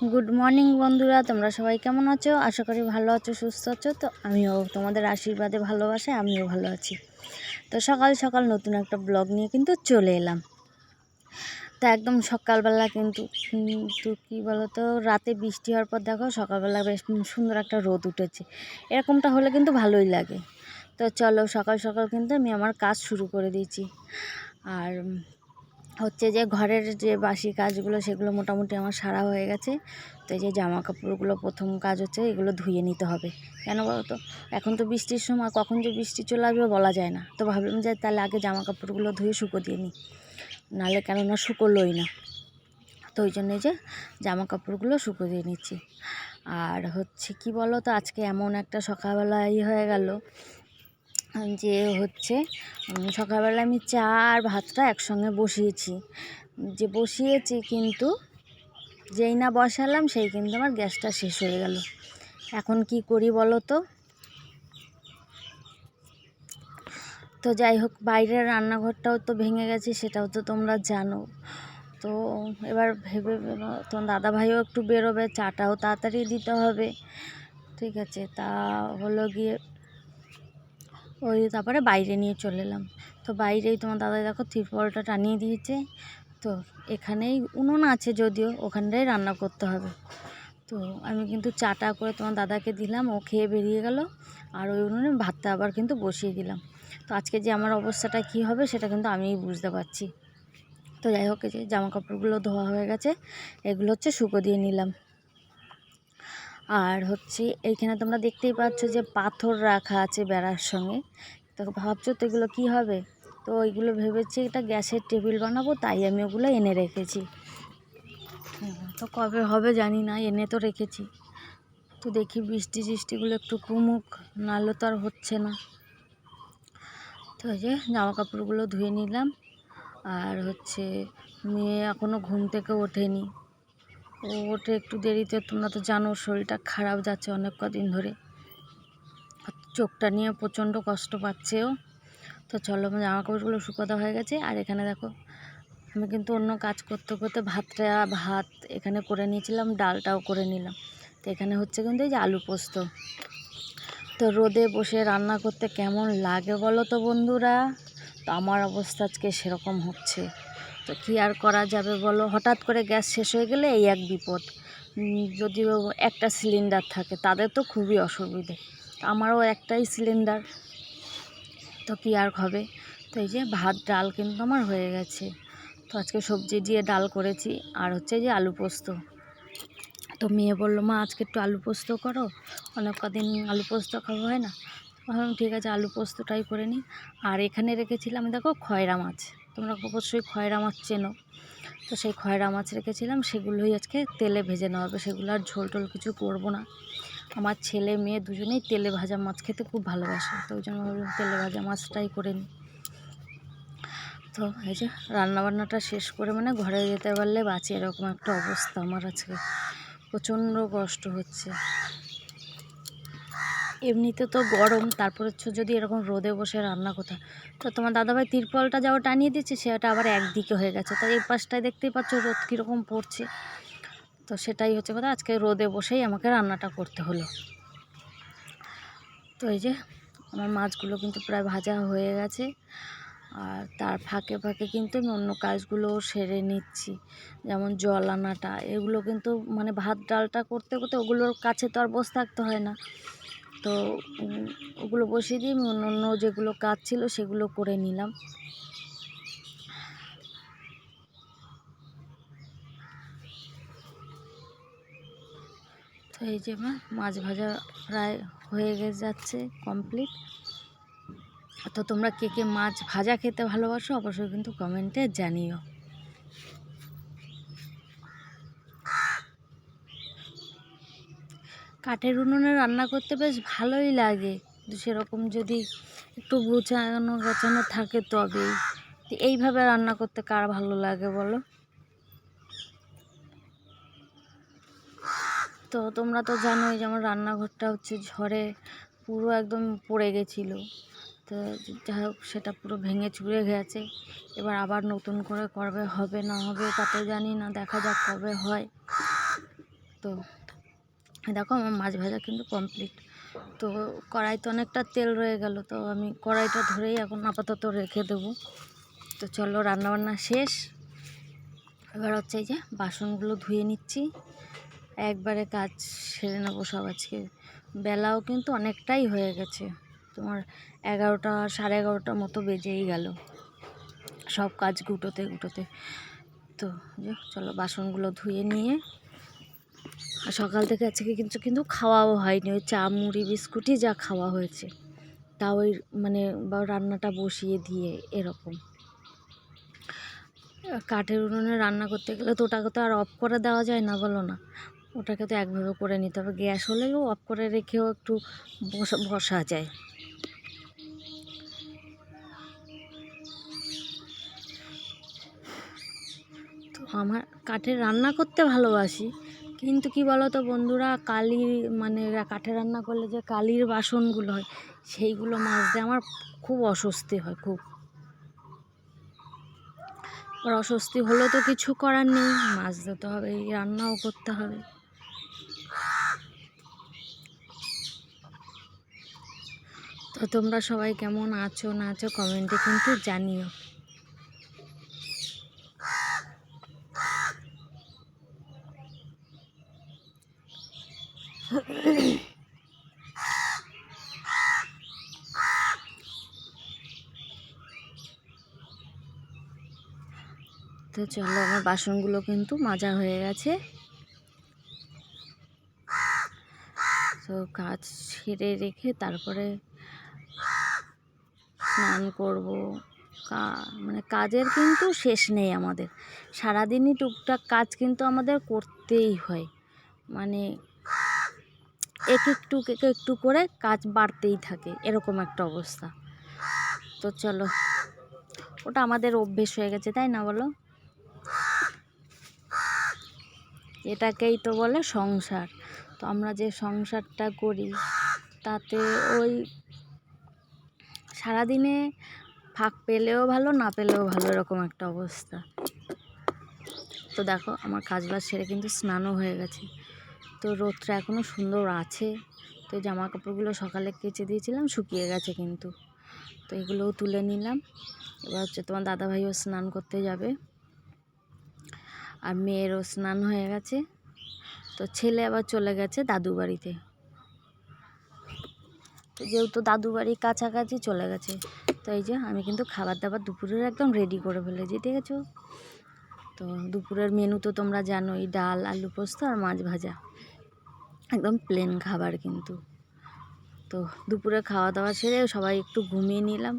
Good morning বন্ধুরা। তোমরা সবাই কেমন আছো? আশা করি ভালো আছো, সুস্থ আছো। তো আমিও তোমাদের আশীর্বাদে ভালোবাসে, আমিও ভালো আছি। তো সকাল সকাল নতুন একটা ব্লগ নিয়ে কিন্তু চলে এলাম। তো একদম সকালবেলা কিন্তু কিন্তু কী বলতো, রাতে বৃষ্টি হওয়ার পর দেখো সকালবেলা বেশ সুন্দর একটা রোদ উঠেছে। এরকমটা হলে কিন্তু ভালোই লাগে। তো চলো সকাল সকাল কিন্তু আমি আমার কাজ শুরু করে দিয়েছি। আর হচ্ছে যে ঘরের যে বাসি কাজগুলো সেগুলো মোটামুটি আমার সারা হয়ে গেছে। তো এই যে জামা কাপড়গুলো প্রথম কাজ হচ্ছে এগুলো ধুয়ে নিতে হবে। কেন বলো তো এখন তো বৃষ্টির সময় কখন যে বৃষ্টি চলে আসবে বলা যায় না। তো ভাবলাম যে তাহলে আগে জামা কাপড়গুলো ধুয়ে শুকো দিয়ে নিই। নাহলে কেননা শুকোলোই না। তো ওই জন্যে যে জামা কাপড়গুলো শুকো দিয়ে নিচ্ছি। আর হচ্ছে কি বলো তো আজকে এমন একটা সকালবেলা ই হয়ে গেল যে হচ্ছে সকালবেলা আমি চা আর ভাতটা একসঙ্গে বসিয়েছি। যে বসিয়েছি কিন্তু যেই না বসালাম, সেই কিন্তু আমার গ্যাসটা শেষ হয়ে গেল। এখন কি করি বলো তো? তো যাই হোক, বাইরের রান্নাঘরটাও তো ভেঙে গেছে, সেটাও তো তোমরা জানো। তো এবার ভেবে ভেবে- দাদা ভাইও একটু বেরোবে, চাটাও তাড়াতাড়ি দিতে হবে। ঠিক আছে, তা হলো গিয়ে ওই তারপরে বাইরে নিয়ে চলে এলাম। তো বাইরেই তোমার দাদা দেখো তিরপলটা টানিয়ে দিয়েছে। তো এখানেই উনুন আছে যদিও, ওখানটাই রান্না করতে হবে। তো আমি কিন্তু চাটা করে তোমার দাদাকে দিলাম, ও খেয়ে বেরিয়ে গেল। আর ওই উনুনে ভাতটা আবার কিন্তু বসিয়ে দিলাম। তো আজকে যে আমার অবস্থাটা কি হবে সেটা কিন্তু আমিই বুঝতে পারছি। তো যাই হোক, এই যে জামা কাপড়গুলো ধোয়া হয়ে গেছে, এগুলো হচ্ছে শুকো দিয়ে নিলাম। আর হচ্ছে এইখানে তোমরা দেখতেই পাচ্ছ যে পাথর রাখা আছে বেড়ার সঙ্গে। তো ভাবছ তো এগুলো কী হবে? তো ওইগুলো ভেবেছি এটা গ্যাসের টেবিল বানাবো, তাই আমি ওগুলো এনে রেখেছি। তো কবে হবে জানি না, এনে তো রেখেছি। তো দেখি বৃষ্টি টিষ্টিগুলো একটু কমুক, নাহলে তো আর হচ্ছে না। তো এই যে জামা কাপড়গুলো ধুয়ে নিলাম। আর হচ্ছে মেয়ে এখনও ঘুম থেকে ওঠেনি। ও ওঠে একটু দেরিতে। তোমরা তো জানো, শরীরটা খারাপ যাচ্ছে অনেক কদিন ধরে। চোখটা নিয়ে প্রচণ্ড কষ্ট পাচ্ছে ও তো চলো জামা কাপড়গুলো শুকোতে হয়ে গেছে। আর এখানে দেখো, আমি কিন্তু অন্য কাজ করতে করতে ভাতটা, ভাত এখানে করে নিয়েছিলাম, ডালটাও করে নিলাম। তো এখানে হচ্ছে কিন্তু এই যে আলু পোস্ত। তো রোদে বসে রান্না করতে কেমন লাগে বলো তো বন্ধুরা? তো আমার অবস্থা আজকে সেরকম হচ্ছে। তো কী আর করা যাবে বলো? হঠাৎ করে গ্যাস শেষ হয়ে গেলে এই এক বিপদ। যদিও একটা সিলিন্ডার থাকে, তাদের তো খুবই অসুবিধে। আমারও একটাই সিলিন্ডার। তো কী আর হবে? তো এই যে ভাত, ডাল কিন্তু আমার হয়ে গেছে। তো আজকে সবজি দিয়ে ডাল করেছি, আর হচ্ছে যে আলু পোস্ত। তো মেয়ে বলল, মা, আজকে একটু আলু পোস্ত করো। অনেক কদিন আলু পোস্ত খাওয়া হয় না। ঠিক আছে, আলু পোস্তটাই করে নিই। আর এখানে রেখেছিলাম, দেখো, খয়রা মাছ। তোমরা অবশ্যই খয়রা মাছ চেনো। তো সেই খয়রা মাছ রেখেছিলাম, সেগুলোই আজকে তেলে ভেজে নেওয়া হবে। সেগুলো আর ঝোল টোল কিছু করব না। আমার ছেলে মেয়ে দুজনেই তেলে ভাজা মাছ খেতে খুব ভালোবাসে, তো ওই জন্য ভাবলাম তেলে ভাজা মাছটাই করে নিই। তো এই যে রান্নাবান্নাটা শেষ করে মানে ঘরে যেতে পারলে বাঁচি, এরকম একটা অবস্থা আমার আজকে। প্রচণ্ড কষ্ট হচ্ছে। এমনিতে তো গরম, তারপর হচ্ছে যদি এরকম রোদে বসে রান্না কোথায়? তো তোমার দাদাভাই তিরপলটা যাও টানিয়ে দিচ্ছে সেটা আবার একদিকে হয়ে গেছে। তাই এই পাশটায় দেখতেই পাচ্ছ রোদ কীরকম পড়ছে। তো সেটাই হচ্ছে কথা, আজকে রোদে বসেই আমাকে রান্নাটা করতে হলো। তো এই যে, আমার মাছগুলো কিন্তু প্রায় ভাজা হয়ে গেছে। আর তার ফাঁকে ফাঁকে কিন্তু আমি অন্য কাজগুলোও সেরে নিচ্ছি। যেমন জল আনাটা, এগুলো কিন্তু মানে ভাত ডালটা করতে করতে ওগুলোর কাছে তো আর বসে থাকতে হয় না। তো ওগুলো বসিয়ে দিয়ে অন্য অন্য যেগুলো কাজ ছিল সেগুলো করে নিলাম। তো এই যে মাছ ভাজা প্রায় হয়ে গে- যাচ্ছে কমপ্লিট তো তোমরা কে কে মাছ ভাজা খেতে ভালোবাসো অবশ্যই কিন্তু কমেন্টে জানিও। কাঠের উনুনে রান্না করতে বেশ ভালোই লাগে। সেরকম যদি একটু গুছানো গাছানো থাকে তবেই। তো এইভাবে রান্না করতে কার ভালো লাগে বলো? তো তোমরা তো জানোই যে আমার রান্নাঘরটা হচ্ছে ঝড়ে পুরো একদম পড়ে গেছিল। তো যাই হোক, সেটা পুরো ভেঙে চুরে গেছে। এবার আবার নতুন করে করবে, হবে না হবে তা তো জানি না, দেখা যাক কবে হয়। তো দেখো আমার মাছ ভাজা কিন্তু কমপ্লিট তো কড়াইতে অনেকটা তেল রয়ে গেল, তো আমি কড়াইটা ধরেই এখন আপাতত রেখে দেবো। তো চলো রান্নাবান্না শেষ। এবার হচ্ছে এই যে বাসনগুলো ধুয়ে নিচ্ছি। একবারে কাজ সেরে নেব সব আজকে। বেলাও কিন্তু অনেকটাই হয়ে গেছে। তোমার এগারোটা, সাড়ে এগারোটার মতো বেজেই গেল। সব কাজ গুটোতে গুটোতে। তো চলো বাসনগুলো ধুয়ে নিয়ে সকাল থেকে আজকে কিন্তু কিন্তু খাওয়াও হয়নি। ওই চা, মুড়ি, বিস্কুটই যা খাওয়া হয়েছে। তা ওই মানে বা রান্নাটা বসিয়ে দিয়ে এরকম। কাঠের উনুনে রান্না করতে গেলে তো ওটাকে তো আর অফ করে দেওয়া যায় না, বলো না। ওটাকে তো একভাবে করে নিতে হবে। গ্যাস হলেও অফ করে রেখেও একটু বসা বসা যায়। তো আমার কাঠের রান্না করতে ভালোবাসি। কিন্তু কি বলো তো বন্ধুরা কালির মানে কাঠে রান্না করলে যে কালির বাসনগুলো হয়, সেইগুলো মাজতে আমার খুব অস্বস্তি হয়, খুব। আর অস্বস্তি হলে তো কিছু করার নেই, মাজতে তো হবে রান্নাও করতে হবে। তো তোমরা সবাই কেমন আছো না আছো কমেন্টে কিন্তু জানিও। তো চলো আমার বাসনগুলো কিন্তু মাজা হয়ে গেছে। তো কাজ সেরে রেখে তারপরে স্নান করব। মানে কাজের কিন্তু শেষ নেই আমাদের। সারাদিনই টুকটাক কাজ কিন্তু আমাদের করতেই হয়। মানে এক একটু এক একটু করে কাজ বাড়তেই থাকে, এরকম একটা অবস্থা। তো চলো, ওটা আমাদের অভ্যেস হয়ে গেছে, তাই না বলো? এটাকেই তো বলে সংসার। তো আমরা যে সংসারটা করি, তাতে ওই সারাদিনে ফাঁক পেলেও ভালো, না পেলেও ভালো এরকম একটা অবস্থা। তো দেখো, আমার কাজ বাজ সেরে কিন্তু স্নানও হয়ে গেছে। তো রোদটা এখনও সুন্দর আছে। তো জামা কাপড়গুলো সকালে কেচে দিয়েছিলাম, শুকিয়ে গেছে কিন্তু। তো এগুলোও তুলে নিলাম। এবার হচ্ছে তোমার দাদাভাইও স্নান করতে যাবে। আর মেয়েরও স্নান হয়ে গেছে। তো ছেলে আবার চলে গেছে দাদু বাড়িতে। তো যেহেতু দাদু বাড়ি কাছাকাছি চলে গেছে, তো এই যে আমি কিন্তু খাবার দাবার দুপুরের একদম রেডি করে ফেলেছি ঠিক আছে তো দুপুরের মেনু তো তোমরা জানোই, ডাল, আলু পোস্ত আর মাছ ভাজা। একদম প্লেন খাবার কিন্তু। তো দুপুরে খাওয়া দাওয়া সেরে সবাই একটু ঘুমিয়ে নিলাম।